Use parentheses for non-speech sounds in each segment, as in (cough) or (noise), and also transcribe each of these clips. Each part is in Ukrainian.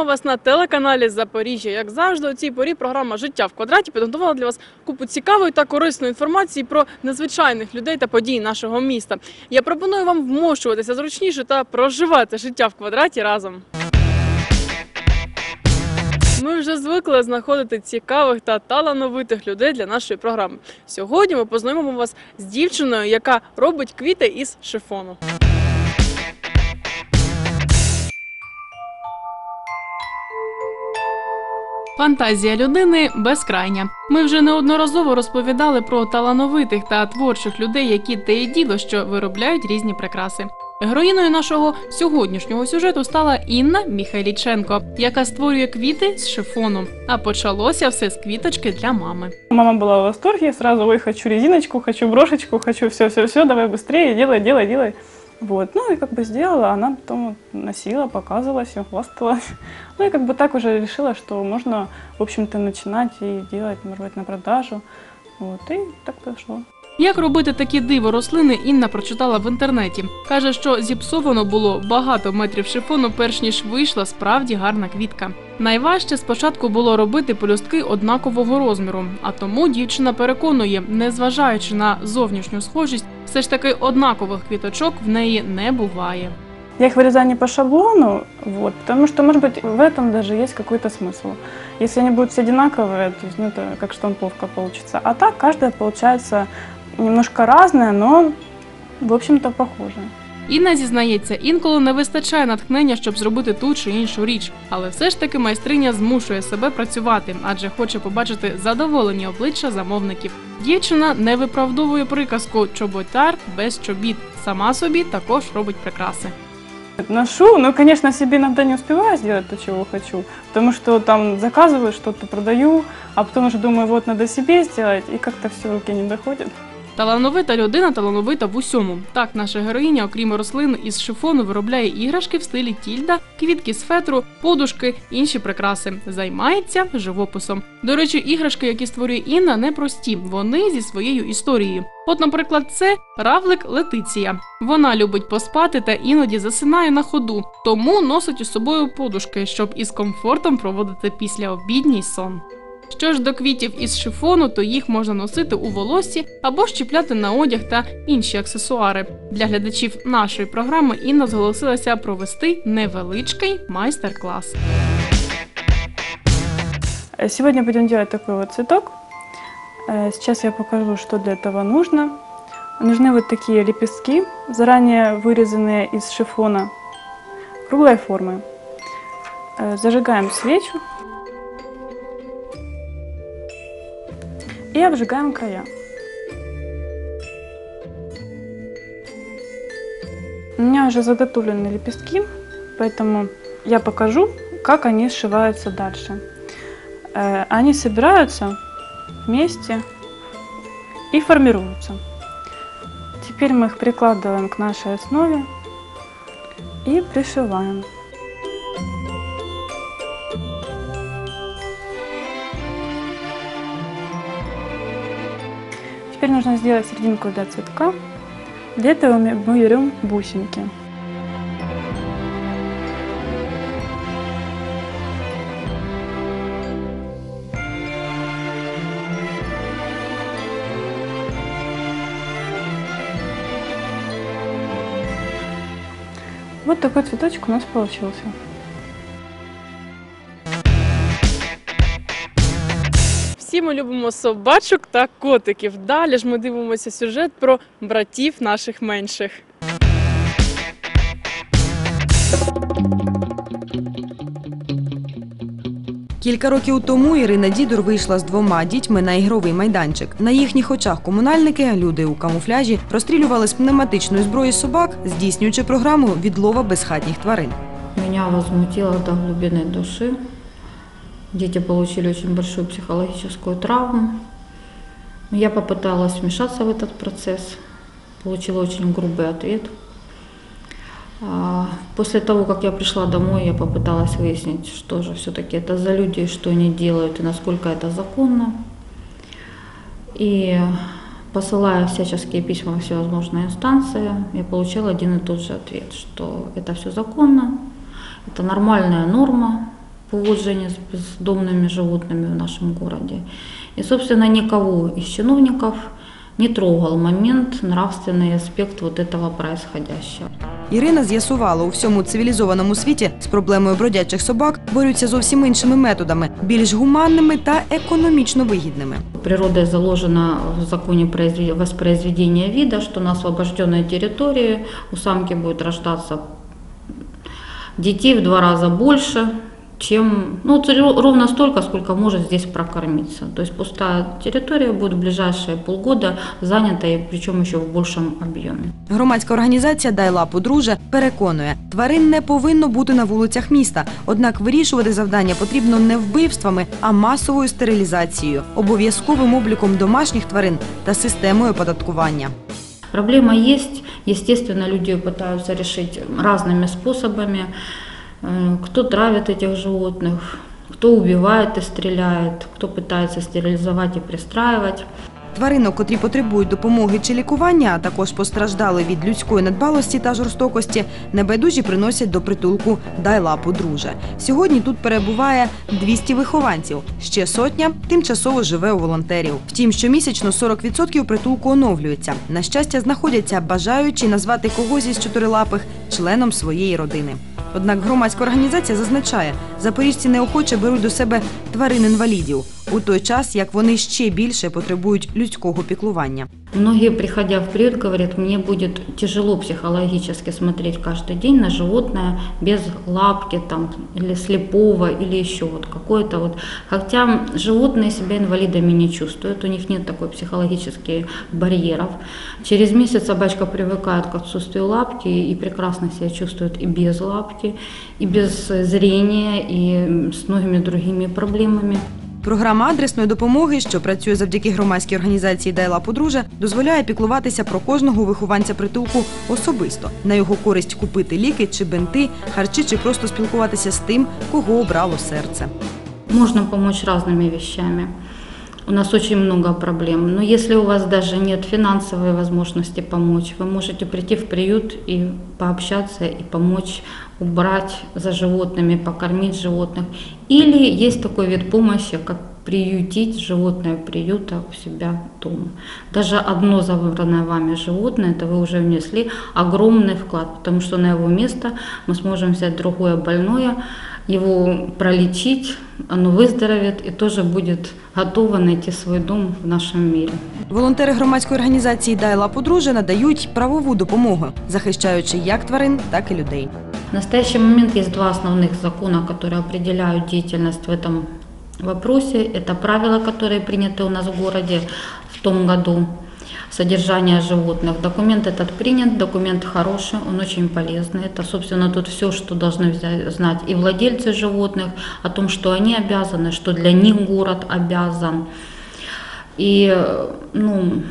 Вітаємо вас на телеканалі Запоріжжя. Як завжди, у цій порі програма Життя в квадраті підготувала для вас купу цікавої та корисної інформації про незвичайних людей та події нашого міста. Я пропоную вам вмощуватися зручніше та проживати життя в квадраті разом. Ми вже звикли знаходити цікавих та талановитих людей для нашої програми. Сьогодні ми познайомимо вас з дівчиною, яка робить квіти із шифону. Фантазія людини безкрайня. Ми вже неодноразово розповідали про талановитих та творчих людей, які те і діло, що виробляють різні прикраси. Героїною нашого сьогоднішнього сюжету стала Інна Міхайліченко, яка створює квіти з шифону. А почалося все з квіточки для мами. Мама была в восторге, сразу, ой, хочу резиночку, хочу брошечку, хочу все-все-все, давай быстрее, делай, делай, делай. Вот, ну и как бы сделала, она потом вот носила, показывала, всем хвасталась. (laughs) Ну и как бы так уже решила, что можно, в общем-то, начинать и делать, может быть, на продажу. Вот, и так пошло. Як робити такі диво рослини, Інна прочитала в інтернеті. Каже, що зіпсовано було багато метрів шифону, перш ніж вийшла справді гарна квітка. Найважче спочатку було робити пелюстки однакового розміру, а тому дівчина переконує, незважаючи на зовнішню схожість, все ж таки однакових квіточок в неї не буває. Я их вырезаю не по шаблону, вот, потому что, может быть, в этом даже есть какой-то смысл. Если они будут все одинаковые, то есть, ну, это как штамповка получится. А так каждая получается немножко разная, но, в общем-то, похожая. Інна зізнається, інколи не вистачає натхнення, щоб зробити ту чи іншу річ, але все ж таки майстриня змушує себе працювати, адже хоче побачити задоволені обличчя замовників. Дівчина не виправдовує приказку чоботар без чобіт. Сама собі також робить прикраси. Ношу, но, конечно, себе иногда не успеваю сделать то, чего хочу, потому что там заказываю что-то, продаю, а потом уже думаю, вот надо себе сделать, и как-то все руки не доходят. Талановита людина талановита в усьому. Так, наша героїня, окрім рослин із шифону, виробляє іграшки в стилі тільда, квітки з фетру, подушки, інші прикраси. Займається живописом. До речі, іграшки, які створює Інна, не прості. Вони зі своєю історією. От, наприклад, це равлик Летиція. Вона любить поспати та іноді засинає на ходу, тому носить із собою подушки, щоб із комфортом проводити післяобідній сон. Що ж до квітів із шифону, то їх можна носити у волоссі або щіпляти на одяг та інші аксесуари. Для глядачів нашої програми Інна зголосилася провести невеличкий майстер-клас. Э, Сегодня будем делать такой вот цветок. Э, Сейчас я покажу, что для этого нужно. Нужны вот такие лепестки, заранее вырезанные из шифона, круглой формы. Э, Зажигаем свечу и обжигаем края. У меня уже заготовлены лепестки, поэтому я покажу, как они сшиваются дальше. Э, Они собираются вместе и формируются. Теперь мы их прикладываем к нашей основе и пришиваем. Теперь нужно сделать серединку для цветка. Для этого мы берем бусинки. Вот такой цветочек у нас получился. Всі ми любимо собачок та котиків. Далі ж ми дивимося сюжет про братів наших менших. Кілька років тому Ірина Дідур вийшла з двома дітьми на ігровий майданчик. На їхніх очах комунальники, люди у камуфляжі, розстрілювали з пневматичної зброї собак, здійснюючи програму відлова безхатніх тварин. Меня возмутило до глубины души. Дети получили очень большую психологическую травму. Я попыталась вмешаться в этот процесс, получила очень грубый ответ. А, После того, как я пришла домой, я попыталась выяснить, что же все-таки это за люди, что они делают и насколько это законно. И посылая всяческие письма во всевозможные инстанции, я получила один и тот же ответ, что это все законно, это нормальная норма, поводжения с бездомными животными в нашем городе. И, собственно, никого из чиновников не трогал момент, нравственный аспект вот этого происходящего. Ірина з'ясувала, у всьому цивілізованому світі з проблемою бродячих собак борються зовсім іншими методами, більш гуманними та економічно вигідними. Природой заложено в законе произве- воспроизведения вида, что на освобожденной территории у самки будет рождаться детей в два раза больше, чем, ну, вот ро- ровно столько, сколько может здесь прокормиться. То есть пустая территория будет в ближайшие полгода занята, и причем еще в большем объеме. Громадська організація «Дай лапу, друже» переконує, тварин не повинно бути на вулицях міста. Однак вирішувати завдання потрібно не вбивствами, а масовою стерилізацією, обов'язковим обліком домашніх тварин та системою оподаткування. Проблема есть, естественно, люди ее пытаются решить разными способами. Э, Кто травит этих животных, кто убивает и стреляет, кто пытается стерилизовать и пристраивать. Тваринок, котрі потребують допомоги чи лікування, а також постраждали від людської недбалості та жорстокості, небайдужі приносять до притулку «Дай лапу, друже». Сьогодні тут перебуває 200 вихованців. Ще сотня тимчасово живе у волонтерів. Втім, щомісячно 40% притулку оновлюється. На щастя, знаходяться бажаючі назвати когось із чотирилапих членом своєї родини. Однак громадська організація зазначає, запоріжці неохоче беруть до себе тварин-інвалідів у той час, як вони ще більше потребують людського піклування. Многие, приходя в приют, говорят, мне будет тяжело психологически смотреть каждый день на животное без лапки там, или слепого, или еще вот какое-то вот. Хотя животные себя инвалидами не чувствуют, у них нет такой психологических барьеров. Через месяц собачка привыкает к отсутствию лапки и прекрасно себя чувствует и без лапки, и без зрения, и с многими другими проблемами. Програма адресної допомоги, що працює завдяки громадській організації Дайла Подружа, дозволяє піклуватися про кожного вихованця притулку особисто. На його користь купити ліки чи бинти, харчі чи просто спілкуватися з тим, кого обрало серце. Можна помочь різними вещами. У нас очень много проблем. Но если у вас даже нет финансовой возможности помочь, вы можете прийти в приют и пообщаться, и помочь убрать за животными, покормить животных. Или есть такой вид помощи, как приютить животное приюта у себя дома. Даже одно забранное вами животное, это вы уже внесли огромный вклад, потому что на его место мы сможем взять другое больное, его пролечить, оно выздоровеет и тоже будет готово найти свой дом в нашем мире. Волонтери громадської організації «Дай лапу, друже» надають правову допомогу, захищаючи як тварин, так і людей. В настоящий момент есть два основных закона, которые определяют деятельность в этом вопросе. Это правила, которые приняты у нас в городе в том году. Содержание животных. Документ этот принят, документ хороший, он очень полезный. Это, собственно, тут все, что должны взять- знать и владельцы животных, о том, что они обязаны, что для них город обязан. И, ну,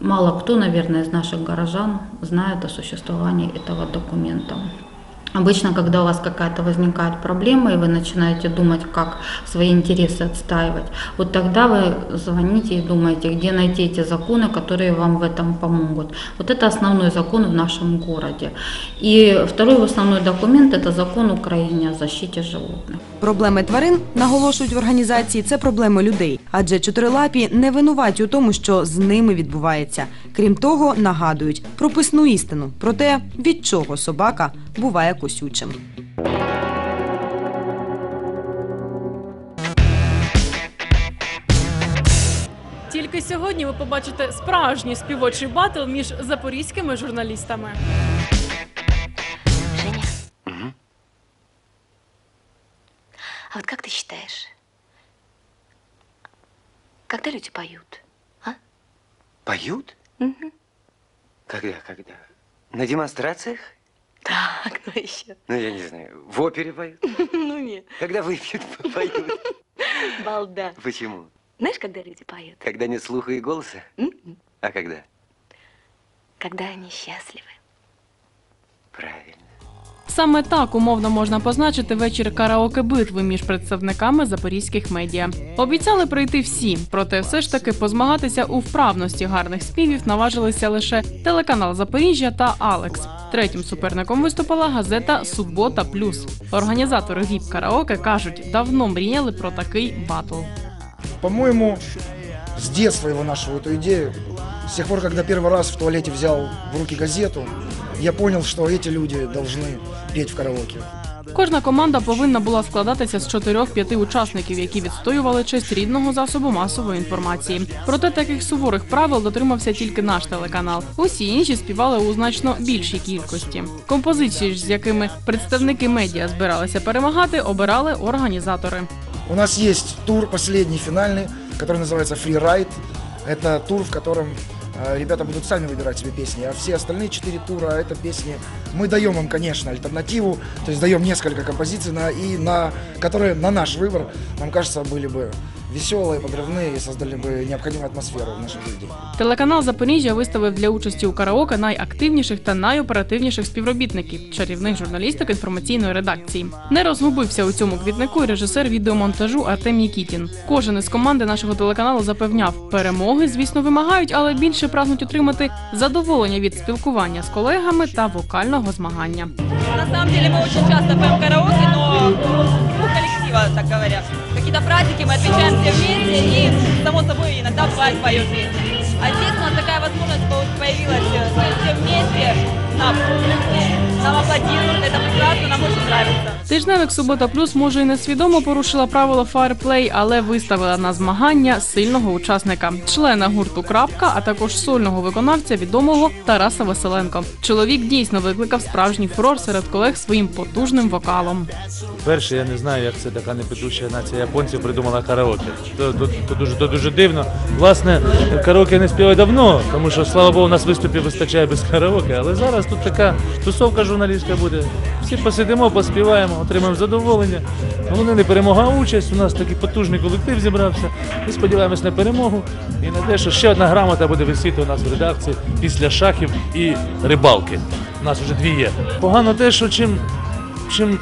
мало кто, наверное, из наших горожан знает о существовании этого документа. Обычно, когда у вас какая-то возникает проблема, и вы начинаете думать, как свои интересы отстаивать, вот тогда вы звоните и думаете, где найти эти законы, которые вам в этом помогут. Вот это основной закон в нашем городе. И второй основной документ – это закон Украины о защите животных. Проблеми тварин, наголошують в організації, це проблеми людей. Адже чотирилапі не винуваті у тому, що з ними відбувається. Крім того, нагадують прописну істину про те, від чого собака буває косючим. Тільки сьогодні ви побачите справжній співочий батл між запорізькими журналістами. Женя, Мгм. а вот как ты считаешь, когда люди поют? Поют? Мгм. Когда, когда? На демонстрациях? Так, ну еще. Ну, я не знаю, в опере поют? (laughs) Ну нет, Когда выпьют, (laughs) поют. балда. Почему? Знаешь, когда люди поют? Когда нет слуха и голоса? М? А когда? Когда они счастливы. Правильно. Саме так умовно можна позначити вечір караоке битви між представниками запорізьких медіа. Обіцяли прийти всі, проте все ж таки позмагатися у вправності гарних співів наважилися лише телеканал Запоріжжя та Алекс. Третім суперником виступила газета Субота Плюс. Організатори віп караоке кажуть, давно мріяли про такий батл. По-моему, с детства его нашел эту идею. С тех пор, когда первый раз в туалете взял в руки газету, я понял, что эти люди должны петь в караоке. Кожна команда повинна була складатися з чотирьох-п'яти учасників, які відстоювали честь рідного засобу масової інформації. Проте таких суворих правил дотримався тільки наш телеканал. Усі інші співали у значно більшій кількості. Композиції ж, з якими представники медіа збиралися перемагати, обирали організатори. У нас есть тур последний, финальный, который называется Free Ride. Это тур, в котором э, ребята будут сами выбирать себе песни, а все остальные четыре тура это песни. Мы даем им, конечно, альтернативу, то есть даем несколько композиций, на, и на, которые на наш выбор, нам кажется, были бы веселые, подрывные и создали бы необходимую атмосферу в нашем заведении. Телеканал Запоріжжя виставив для участі у караоке найактивніших та найоперативніших співробітників чарівних журналісток інформаційної редакції. Не розгубився у цьому квітнику і режисер відеомонтажу Артем Нікітін. Кожен із команди нашого телеканалу запевняв, перемоги, звісно, вимагають, але більше прагнуть отримати задоволення від спілкування з колегами та вокального змагання. На самом деле мы очень часто поем караоке, Какие-то праздники мы отмечаем все вместе и, само собой, иногда бывает поем вместе. А здесь у нас такая возможность по- появилась э, спеть все вместе, нам, нам аплодируют, это прекрасно, нам очень нравится. Тижневик Субота Плюс може і несвідомо порушила правила фаєрплей, але виставила на змагання сильного учасника, члена гурту Крапка, а також сольного виконавця відомого Тараса Василенко. Чоловік дійсно викликав справжній фурор серед колег своїм потужним вокалом. Перше, я не знаю, як це така непідуча нація японців придумала караоке. То, то, то, дуже, то дуже дивно. Власне, караоке не співаю давно, тому що, слава Богу, у нас виступів вистачає без караоке. Але зараз тут така тусовка журналістська буде. Всі посидимо, поспіваємо, отримаємо задоволення. Головне не перемога, а участь. У нас такий потужний колектив зібрався. Ми сподіваємось на перемогу і на те, що ще одна грамота буде висіти у нас в редакції після шахів і рибалки. У нас вже дві є. Погано те, що чим чим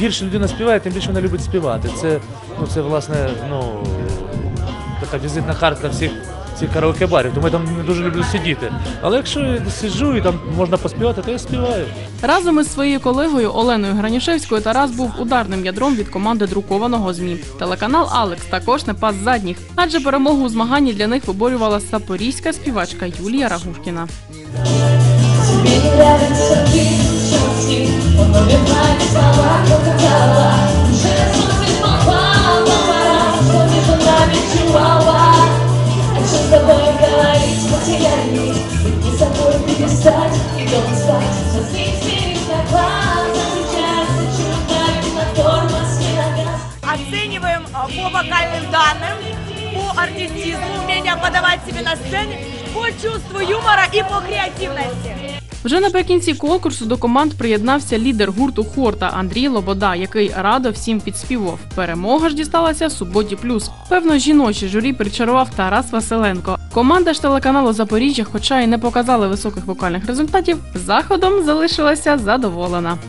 гірше людина співає, тим більше вона любить співати. Це, ну, це власне, ну, така візитна картка всіх цих караоке-барів, тому я там не дуже люблю сидіти. Але якщо я сиджу і там можна поспівати, то я співаю. Разом із своєю колегою Оленою Гранішевською Тарас був ударним ядром від команди друкованого змі. Телеканал Алекс також не пас задніх, адже перемогу у змаганні для них виборювала запорізька співачка Юлія Рагушкіна. Хочется с тобой говорить потерянный И с тобой перестать, и дома спать Но ты перестопала, встречается чердак На тормоз и на газ Оцениваем э, по вокальным данным, по артистизму, умение подавать себе на сцене, по чувству юмора и по креативности. Вже наприкінці конкурсу до команд приєднався лідер гурту Хорта Андрій Лобода, який радо всім підспівав. Перемога ж дісталася суботі плюс. Певно, жіночі журі причарував Тарас Василенко. Команда ж телеканалу Запоріжжя, хоча й не показали високих вокальних результатів, заходом залишилася задоволена. (laughs)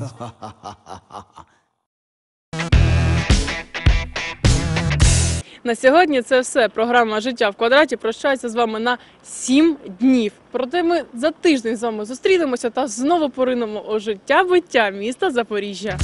На сьогодні це все. Програма Життя в квадраті прощається з вами на 7 днів. Проте ми за тиждень з вами зустрінемося та знову поринемо у життя биття міста Запоріжжя.